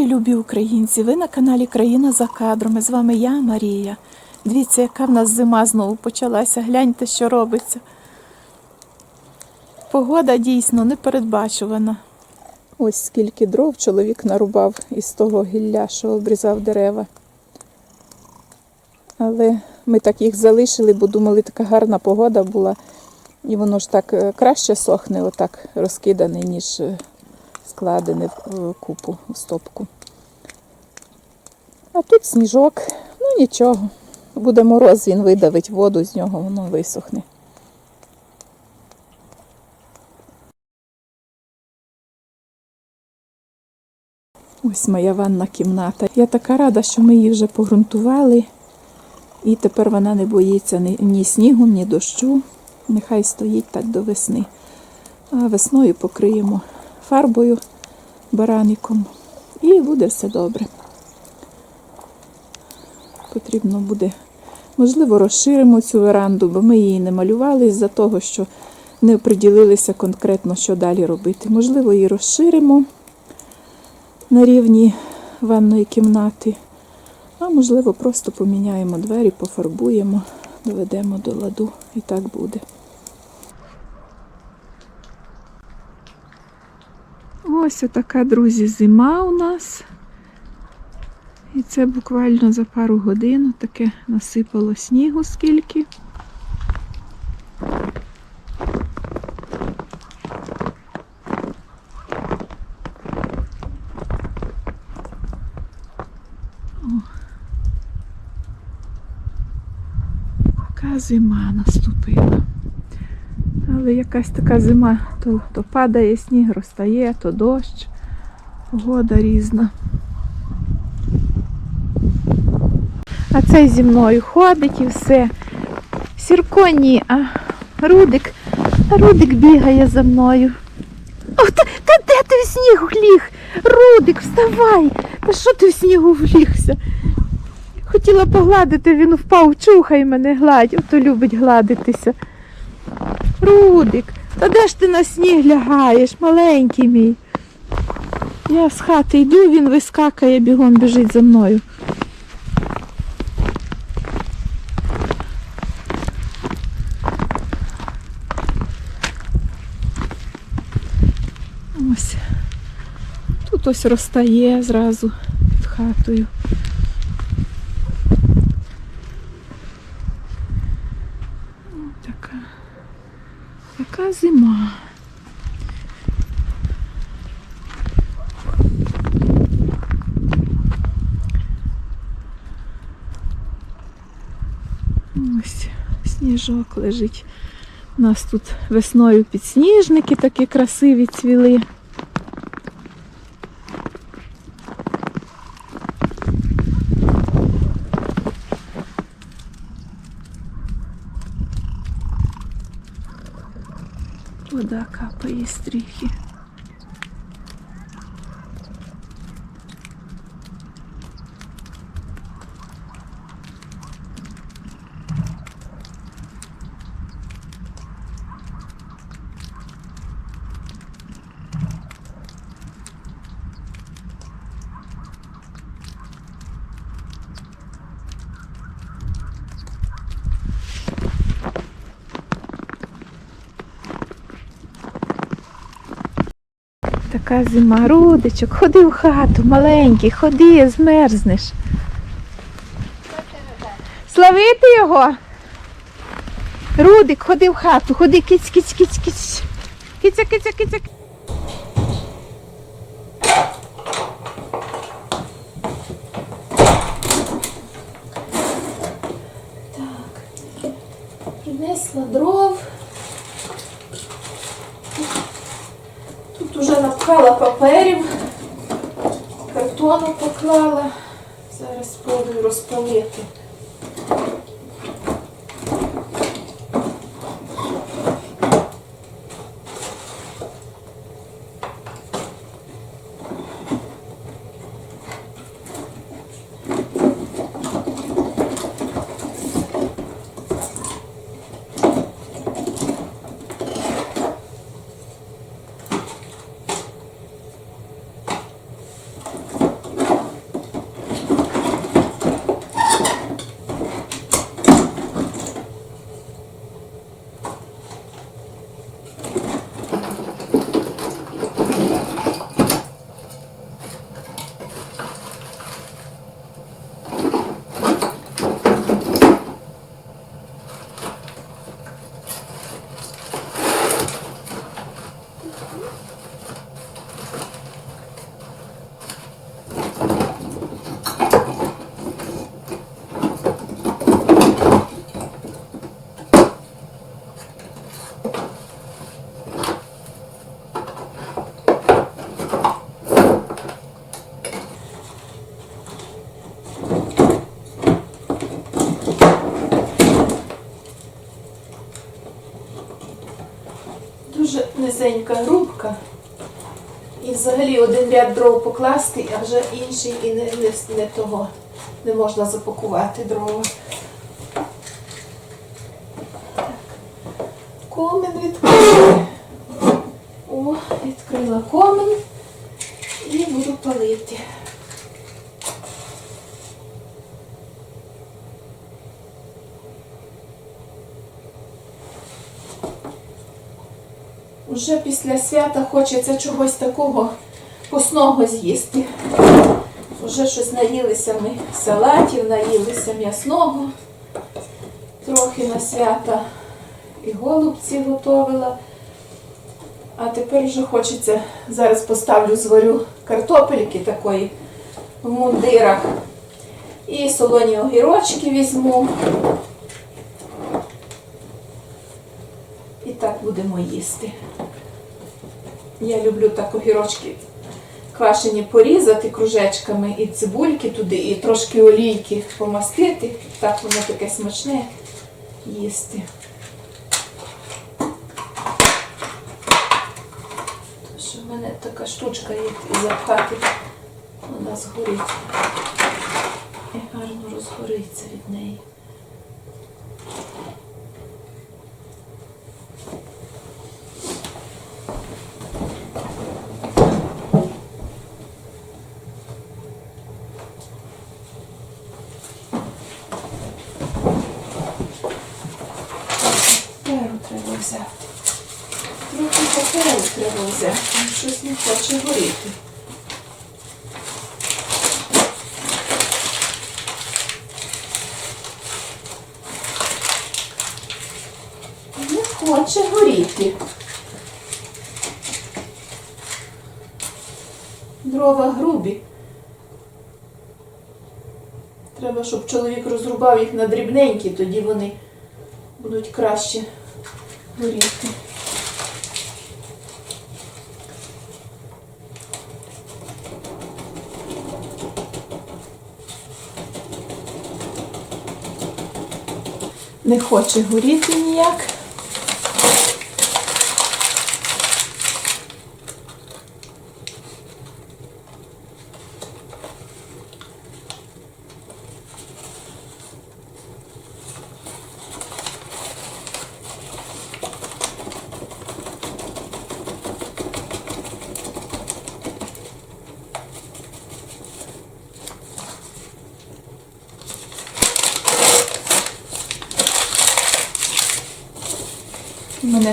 Вітаю, любі українці! Ви на каналі Країна за кадром. І З вами я, Марія. Дивіться, яка в нас зима знову почалася. Гляньте, що робиться. Погода дійсно непередбачувана. Ось скільки дров чоловік нарубав із того гілля, що обрізав дерева. Але ми так їх залишили, бо думали, така гарна погода була. І воно ж так е, краще сохне, отак розкидане, ніж е, складене в е, купу, в стопку. А тут сніжок, ну нічого. Буде мороз, він видавить воду з нього, воно висохне. Ось моя ванна кімната. Я така рада, що ми її вже погрунтували. І тепер вона не боїться ні, ні снігу, ні дощу. Нехай стоїть так до весни. А весною покриємо фарбою, бараником. І буде все добре. Потрібно буде, можливо, розширимо цю веранду, бо ми її не малювали з-за того, що не оприділилися конкретно, що далі робити. Можливо, її розширимо на рівні ванної кімнати. А можливо, просто поміняємо двері, пофарбуємо, доведемо до ладу і так буде. Ось отака, друзі, зима у нас. І це буквально за пару годин таке насипало снігу скільки. Така зима наступила. Але якась така зима, то, то падає сніг, розтає, то дощ, погода різна. А цей зі мною ходить і все. Сірко ні, а Рудик, а Рудик бігає за мною. Ох, та, та де ти в снігу ліг? Рудик, вставай! Та що ти в снігу влігся? Хотіла погладити, він впав, чухай мене гладь, ото любить гладитися. Рудик, та де ж ти на сніг лягаєш, маленький мій? Я з хати йду, він вискакає, бігом біжить за мною. Ось. Тут ось розтає зразу під хатою. Така, така зима. Ось сніжок лежить. У нас тут весною підсніжники такі красиві цвіли. Вода капає з стріхи. Така зима, Рудичок, ходи в хату, маленький, ходи, змерзнеш. Славити його. Рудик, ходи в хату, ходи, киць, киць, киць, киць. Киця, киця, киця. Так, принесла дров. Тут уже напхала паперів, картону поклала. Зараз спробую розпалити. Низенька грубка. І взагалі один ряд дров покласти, а вже інший і не, не, не того. Не можна запакувати дрова. Уже після свята хочеться чогось такого посного з'їсти. Уже щось наїлися ми салатів, наїлися м'ясного. Трохи на свята і голубці готовила. А тепер вже хочеться, зараз поставлю, зварю картопельки такої в мундирах. І солоні огірочки візьму. Так будемо їсти. Я люблю так огірочки квашені порізати кружечками і цибульки туди, і трошки олійки помастити. Так воно таке смачне їсти. Що в мене така штучка є запхати, вона згорить. І гарно розгориться від неї. Паперу треба взяти. Трохи паперу треба щось не хоче горіти. Не хоче горіти. Дрова грубі. Треба, щоб чоловік розрубав їх на дрібненькі, тоді вони будуть краще горіти. Не хоче горіти ніяк.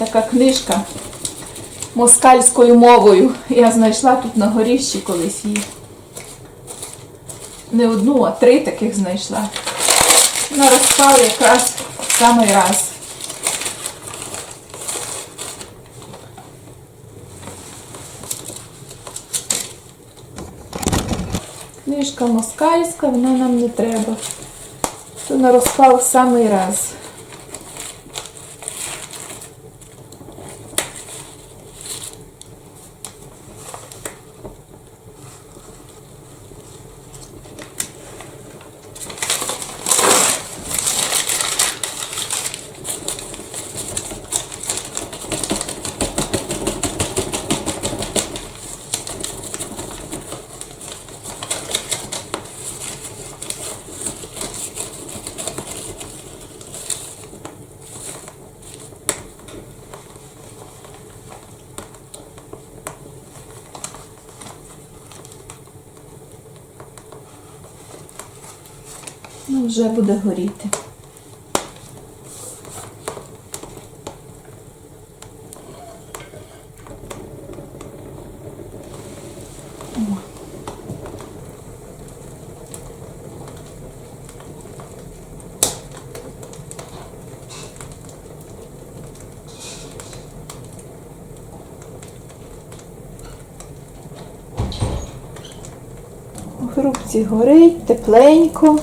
Така книжка москальською мовою. Я знайшла тут на горіщі колись її. Не одну, а три таких знайшла. На розпал якраз в самий раз. Книжка москальська, вона нам не треба. То на розпал в самий раз. Вже буде горіти. Грубці горить, тепленько.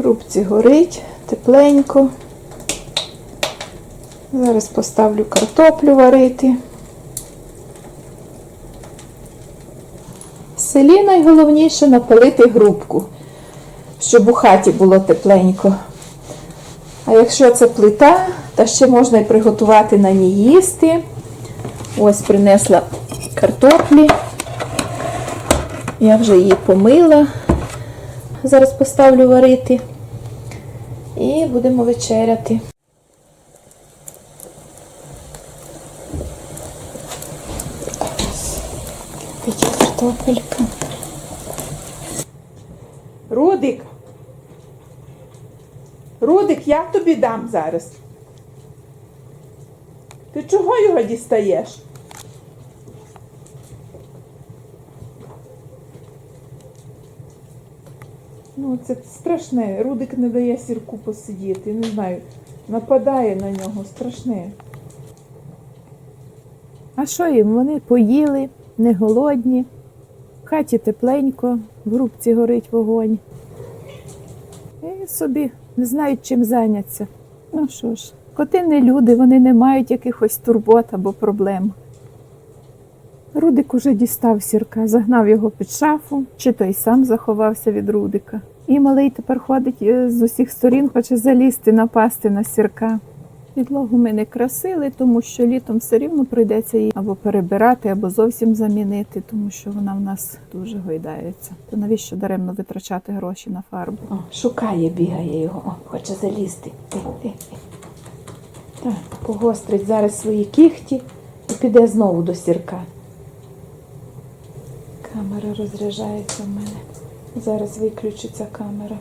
Грубці горить, тепленько. Зараз поставлю картоплю варити. В селі найголовніше напалити грубку, щоб у хаті було тепленько. А якщо це плита, то ще можна і приготувати на ній їсти. Ось принесла картоплі. Я вже її помила. Зараз поставлю варити. І будемо вечеряти. Картопелька. Рудик. Рудик, я тобі дам зараз. Ти чого його дістаєш? Ну, це страшне. Рудик не дає сірку посидіти. Не знаю. Нападає на нього. Страшне. А що їм? Вони поїли, не голодні, в хаті тепленько, в рубці горить вогонь. І собі не знають чим зайнятися. Ну що ж, коти не люди, вони не мають якихось турбот або проблем. Рудик уже дістав сірка, загнав його під шафу, чи той сам заховався від Рудика. І малий тепер ходить е, з усіх сторін, хоче залізти, напасти на сірка. Підлогу ми не красили, тому що літом все рівно прийдеться її або перебирати, або зовсім замінити, тому що вона в нас дуже гойдається. То навіщо даремно витрачати гроші на фарбу? О, шукає, бігає його. О, хоче залізти. Ти, ти, ти. Так, погострить зараз свої кіхті і піде знову до сірка. Камера розряджається в мене. Зараз виключиться камера.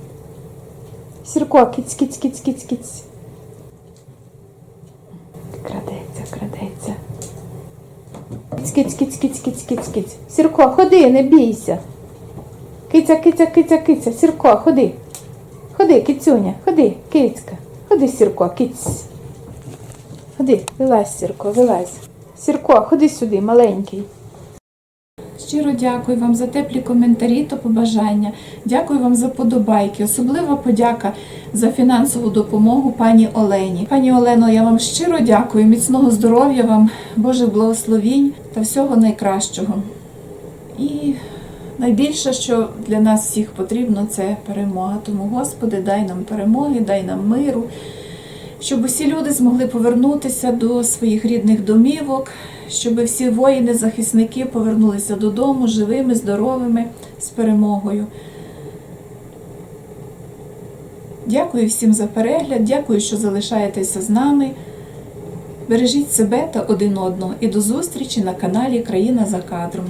Сірко, киць, киць, киць, киць, киць. Крадеться, крадеться. Киць, киць, киць, киць, киць, киць, киць. Сірко, ходи, не бійся. Киця, киця, киця, киця. Сірко, ходи. Ходи, кицюня, ходи, кицька. Ходи, Сірко, киць. Ходи, вилазь, Сірко, вилазь. Сірко, ходи сюди, маленький. Щиро дякую вам за теплі коментарі та побажання. Дякую вам за подобайки. Особлива подяка за фінансову допомогу пані Олені. Пані Олено, я вам щиро дякую. Міцного здоров'я вам, Божих благословінь та всього найкращого. І найбільше, що для нас всіх потрібно, це перемога. Тому, Господи, дай нам перемоги, дай нам миру, щоб усі люди змогли повернутися до своїх рідних домівок, щоб всі воїни, захисники повернулися додому живими, здоровими, з перемогою. Дякую всім за перегляд, дякую, що залишаєтеся з нами. Бережіть себе та один одного і до зустрічі на каналі Країна за кадром.